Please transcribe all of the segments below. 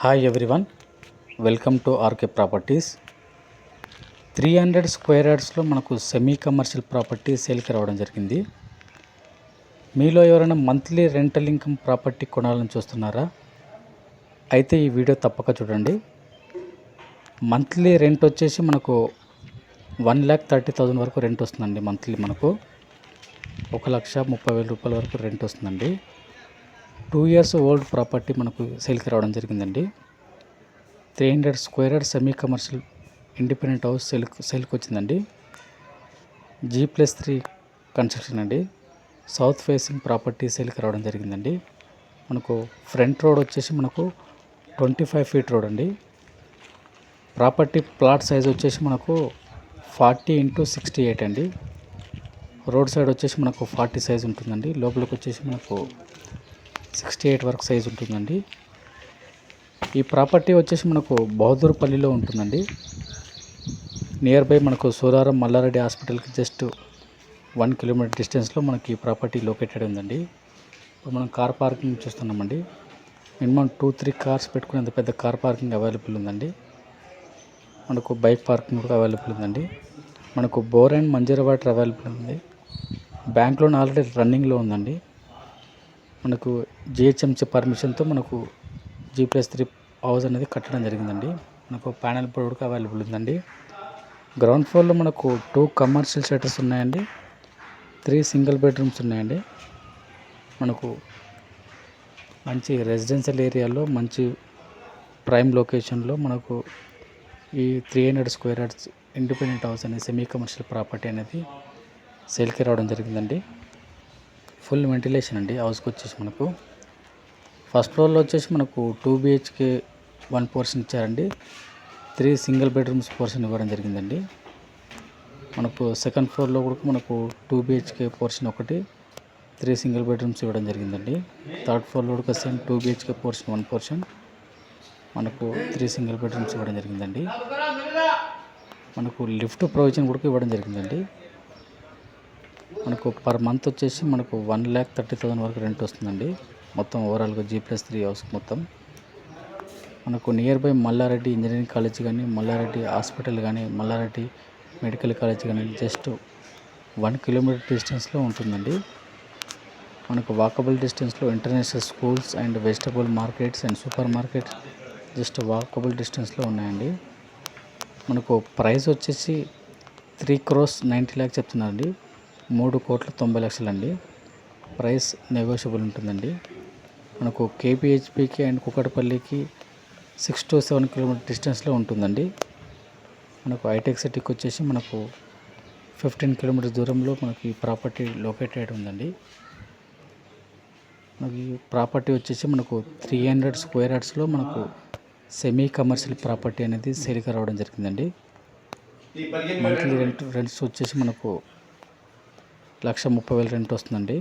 Hi everyone welcome to RK properties three hundred square యార్డ్స్లో మనకు semi commercial property సేల్కి రావడం జరిగింది. మీలో ఎవరైనా మంత్లీ రెంటల్ ఇన్కమ్ ప్రాపర్టీ కొనాలని చూస్తున్నారా? అయితే ఈ వీడియో తప్పక చూడండి. మంత్లీ రెంట్ వచ్చేసి మనకు వన్ ల్యాక్ థర్టీ థౌజండ్ వరకు రెంట్ వస్తుందండి మంత్లీ మనకు. ఒక లక్ష ముప్పై వేల రూపాయల వరకు రెంట్ వస్తుందండి. టూ ఇయర్స్ ఓల్డ్ ప్రాపర్టీ మనకు సేల్కి రావడం జరిగిందండి. Three hundred square yard semi commercial independent house sale సేల్కి వచ్చిందండి. జీ ప్లస్ త్రీ కన్స్ట్రక్షన్ అండి. సౌత్ ఫేసింగ్ ప్రాపర్టీ సేల్కి రావడం జరిగిందండి. మనకు ఫ్రంట్ రోడ్ వచ్చేసి మనకు ట్వంటీ ఫైవ్ ఫీట్ రోడ్ అండి. ప్రాపర్టీ ప్లాట్ సైజ్ వచ్చేసి మనకు ఫార్టీ ఇంటూ సిక్స్టీ ఎయిట్ అండి. రోడ్ సైడ్ వచ్చేసి మనకు ఫార్టీ సైజ్ ఉంటుందండి. లోపలికి వచ్చేసి మనకు సిక్స్టీ ఎయిట్ వరకు సైజ్ ఉంటుందండి. ఈ ప్రాపర్టీ వచ్చేసి మనకు బహదూర్పల్లిలో ఉంటుందండి. నియర్ బై మనకు సూరారం మల్లారెడ్డి హాస్పిటల్కి జస్ట్ వన్ కిలోమీటర్ డిస్టెన్స్లో మనకి ఈ ప్రాపర్టీ లొకేటెడ్ ఉందండి. ఇప్పుడు మనం కార్ పార్కింగ్ చూస్తున్నామండి. మినిమం టూ త్రీ కార్స్ పెట్టుకునేంత పెద్ద కార్ పార్కింగ్ అవైలబుల్ ఉందండి. మనకు బైక్ పార్కింగ్ కూడా అవైలబుల్ ఉందండి. మనకు bore and Manjira water available ఉంది. బ్యాంక్ లోన్ ఆల్రెడీ రన్నింగ్లో ఉందండి. మనకు జిహెచ్ఎంసీ పర్మిషన్తో మనకు జీ ప్లస్ త్రీ హౌస్ అనేది కట్టడం జరిగిందండి. మనకు ప్యానల్ బోర్డ్ కూడా అవైలబుల్ ఉందండి. గ్రౌండ్ ఫ్లోర్లో మనకు టూ కమర్షియల్ షటర్స్ ఉన్నాయండి. త్రీ సింగిల్ బెడ్రూమ్స్ ఉన్నాయండి. మనకు మంచి రెసిడెన్షియల్ ఏరియాలో మంచి ప్రైమ్ లొకేషన్లో మనకు ఈ three hundred square yards independent house అనేది సెమీ కమర్షియల్ ప్రాపర్టీ అనేది సేల్కి రావడం జరిగిందండి. ఫుల్ వెంటిలేషన్ అండి. హౌస్కి వచ్చేసి మనకు ఫస్ట్ ఫ్లోర్లో వచ్చేసి మనకు టూ బిహెచ్కే వన్ పోర్షన్ ఇచ్చారండి. త్రీ సింగిల్ బెడ్రూమ్స్ పోర్షన్ ఇవ్వడం జరిగిందండి. మనకు సెకండ్ ఫ్లోర్లో కూడా మనకు టూ బిహెచ్కే పోర్షన్ ఒకటి త్రీ సింగిల్ బెడ్రూమ్స్ ఇవ్వడం జరిగిందండి. థర్డ్ ఫ్లోర్లో కూడా same two BHK portion one portion మనకు త్రీ సింగిల్ బెడ్రూమ్స్ ఇవ్వడం జరిగిందండి. మనకు లిఫ్ట్ ప్రొవిజన్ కూడా ఇవ్వడం జరిగిందండి. మనకు పర్ మంత్ వచ్చేసి మనకు వన్ ల్యాక్ థర్టీ థౌసండ్ వరకు రెంట్ వస్తుందండి. మొత్తం ఓవరాల్గా జీ ప్లస్ త్రీ హౌస్ మొత్తం. మనకు near by Malla Reddy engineering college కానీ మల్లారెడ్డి హాస్పిటల్ కానీ మల్లారెడ్డి మెడికల్ కాలేజ్ కానీ జస్ట్ వన్ కిలోమీటర్ డిస్టెన్స్లో ఉంటుందండి. మనకు వాకబుల్ డిస్టెన్స్లో international schools and vegetable markets and super markets just walkable డిస్టెన్స్లో ఉన్నాయండి. మనకు ప్రైస్ వచ్చేసి త్రీ క్రోస్ నైంటీ ల్యాక్ చెప్తున్నారండి. మూడు కోట్ల తొంభై లక్షలండి. ప్రైస్ నెగోషియబుల్ ఉంటుందండి. మనకు కేపీహెచ్పికి అండ్ కుకటపల్లికి సిక్స్ టు సెవెన్ కిలోమీటర్ డిస్టెన్స్లో ఉంటుందండి. మనకు హైటెక్ సిటీకి వచ్చేసి మనకు ఫిఫ్టీన్ కిలోమీటర్స్ దూరంలో మనకి ఈ ప్రాపర్టీ లొకేటెడ్ ఉందండి. మనకి ప్రాపర్టీ వచ్చేసి మనకు త్రీ హండ్రెడ్ స్క్వేర్ యార్డ్స్లో మనకు సెమీ కమర్షియల్ ప్రాపర్టీ అనేది సేల్గా రావడం జరిగిందండి. మంత్లీ రెంట్ రెంట్స్ వచ్చేసి మనకు లక్ష ముప్పై వేలు రెంట్ వస్తుందండి.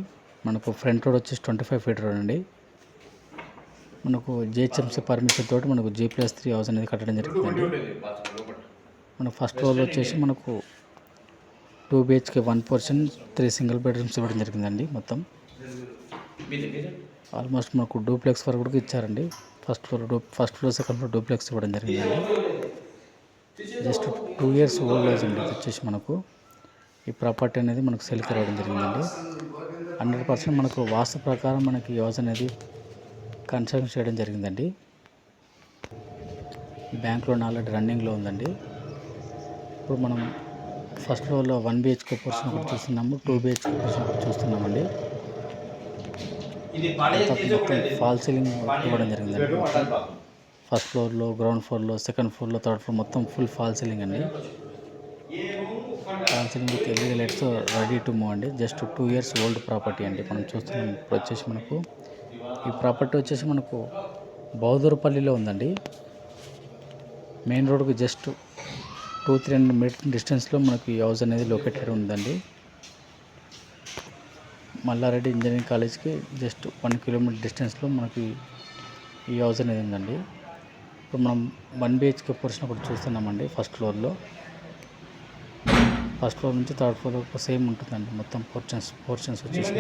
మనకు ఫ్రంట్ రోడ్ వచ్చేసి ట్వంటీ ఫైవ్ ఫీట్ రోడ్ అండి. మనకు జిహెచ్ఎంసీ పర్మిషన్ తోటి మనకు జీ ప్లస్ త్రీ హౌస్ అనేది కట్టడం జరిగిందండి మన ఫస్ట్ ఫ్లోర్లో వచ్చేసి మనకు two BHK one portion three single bedrooms ఇవ్వడం జరిగిందండి మొత్తం. ఆల్మోస్ట్ మనకు డూప్లెక్స్ వరకు కూడా ఇచ్చారండి. First floor to first floor second floor duplex ఇవ్వడం జరిగిందండి. జస్ట్ టూ ఇయర్స్ ఓల్డ్ అండి వచ్చేసి మనకు. ఈ ప్రాపర్టీ అనేది మనకు సెల్కి రావడం జరిగిందండి. హండ్రెడ్ పర్సెంట్ మనకు వాస్తు ప్రకారం మనకి హౌస్ అనేది కన్స్ట్రక్షన్ చేయడం జరిగిందండి. బ్యాంక్ లోన్ ఆల్రెడీ రన్నింగ్లో ఉందండి. ఇప్పుడు మనం ఫస్ట్ ఫ్లోర్లో వన్ బిహెచ్కే పోర్షన్ ఒకటి చూస్తున్నాము టూ బిహెచ్కే పోర్షన్ ఒకటి చూస్తున్నామండి. మొత్తం ఫాల్ సీలింగ్ ఇవ్వడం జరిగిందండి. ఫస్ట్ ఫ్లోర్లో గ్రౌండ్ ఫ్లోర్లో సెకండ్ ఫ్లోర్లో థర్డ్ ఫ్లోర్ మొత్తం ఫుల్ ఫాల్ సీలింగ్ అండి. Fall with LED lights ready to move అండి just two years old property అండి. మనం చూస్తున్నాం. ఇప్పుడు వచ్చేసి మనకు ఈ ప్రాపర్టీ వచ్చేసి మనకు బౌదూరుపల్లిలో ఉందండి. మెయిన్ రోడ్కి just two three hundred metre డిస్టెన్స్లో మనకి ఈ హౌస్ అనేది లొకేటెడ్ ఉందండి. మల్లారెడ్డి ఇంజనీరింగ్ కాలేజ్కి జస్ట్ వన్ కిలోమీటర్ డిస్టెన్స్లో మనకి ఈ హౌస్ అనేది ఉందండి. ఇప్పుడు మనం వన్ బిహెచ్కే పోర్షన్ ఒకటి చూస్తున్నామండి ఫస్ట్ ఫ్లోర్లో ఫస్ట్ ఫ్లోర్ నుంచి థర్డ్ ఫ్లోర్ వరకు సేమ్ ఉంటుందండి మొత్తం పోర్షన్స్ పోర్షన్స్ వచ్చేసి.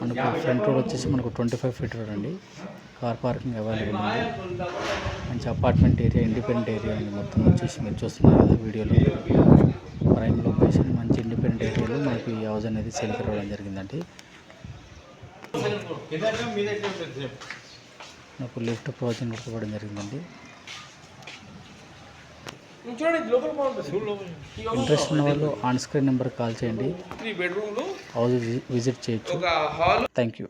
మనకు ఫ్రంట్ రోడ్ వచ్చేసి మనకు ట్వంటీ ఫైవ్ ఫీట్ రోడ్ అండి. కార్ పార్కింగ్ అవైలబుల్ ఉంది. మంచి అపార్ట్మెంట్ ఏరియా ఇండిపెండెంట్ ఏరియా అండి. మొత్తం వచ్చేసి మీరు చూస్తున్నారు కదా వీడియోలో. ప్రైమ్ లొకేషన్ మంచి ఇండిపెండెంట్ ఏరియాలో మనకి ఈ హౌస్ అనేది సేల్కి రావడం జరిగిందండి. నాకు లిఫ్ట్ ప్రొవిజన్ కూడా ఇవ్వడం జరిగిందండి. ఇంట్రెస్ట్ ఉన్న వాళ్ళు ఆన్ స్క్రీన్ నెంబర్ కాల్ చేయండి. హౌస్ విజిట్ చేయొచ్చు. ఒక హాల్ థ్యాంక్ యూ